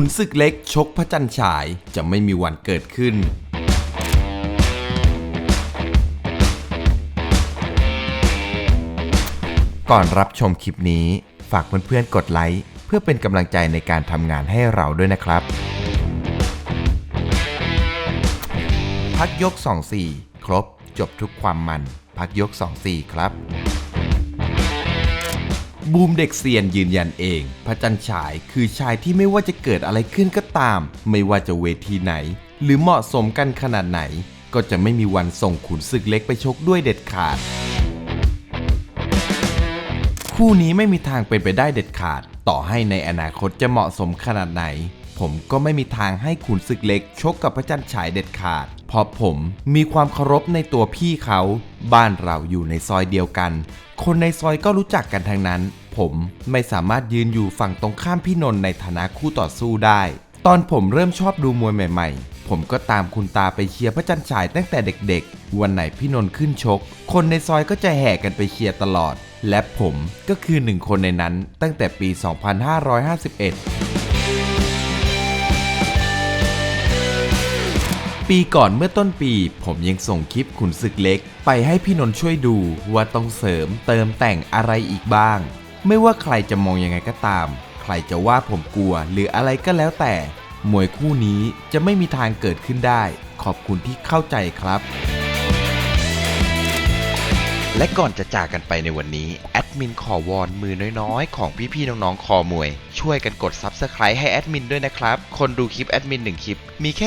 ขุนศึกเล็กชกพระจันทร์ฉายจะไม่มีวันเกิดขึ้น ก่อนรับชมคลิปนี้ ฝากเพื่อนๆกดไลค์เพื่อเป็นกำลังใจในการทำงานให้เราด้วยนะครับ พักยก 24 ครบจบทุกความมัน พักยก 24 ครับ บูมเด็กเซียนยืนยันเอง พระจันฉายคือชายที่ไม่ว่าจะเกิดอะไรขึ้นก็ตาม ไม่ว่าจะเวทีไหน หรือเหมาะสมกันขนาดไหน ก็จะไม่มีวันส่งขุนศึกเล็กไปชกด้วยเด็ดขาด คู่นี้ไม่มีทางเป็นไปได้เด็ดขาด ต่อให้ในอนาคตจะเหมาะสมขนาดไหน ผมก็ไม่มีทางให้ขุนศึกเล็ก ชกกับพระจันฉายเด็ดขาดเพราะผมมีความเคารพในตัวพี่เขา บ้านเราอยู่ในซอยเดียวกัน คนในซอยก็รู้จักกันทั้งนั้น ผมไม่สามารถยืนอยู่ฝั่งตรงข้ามพี่นนท์ในฐานะคู่ต่อสู้ได้ ตอนผมเริ่มชอบดูมวยใหม่ ๆ ผมก็ตามคุณตาไปเชียร์พระจันทร์ฉายตั้งแต่เด็กๆ วันไหนพี่นนท์ขึ้นชก คนในซอยก็จะแห่กันไปเชียร์ตลอด และผมก็คือหนึ่งคนในนั้นตั้งแต่ปี 2551 ปีก่อนเมื่อต้นปี ผมยังส่งคลิปขุนศึกเล็ก ไปให้พี่นนท์ช่วยดูว่าต้องเสริมเติมแต่งอะไรอีกบ้าง ไม่ว่าใครจะมองยังไงก็ตาม ใครจะว่าผมกลัวหรืออะไรก็แล้วแต่ มวยคู่นี้จะไม่มีทางเกิดขึ้นได้ ขอบคุณที่เข้าใจครับ และก่อนจะจากกันไปในวันนี้ แอดมินขอวอนมือน้อยๆ ของพี่ๆน้องๆ คอมวย ช่วยกันกด Subscribe ให้แอดมินด้วยนะครับ คนดูคลิปแอดมิน1คลิป มีแค่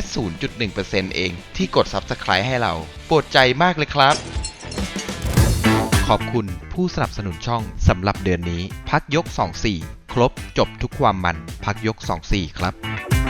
0.1%เอง ที่กด Subscribe ให้เราปรดใจมากเลยครับ ขอบคุณผู้สนับสนุนช่องสำหรับเดือนนี้ พักยก 24 ครบจบทุกความมัน พักยก 24 ครับ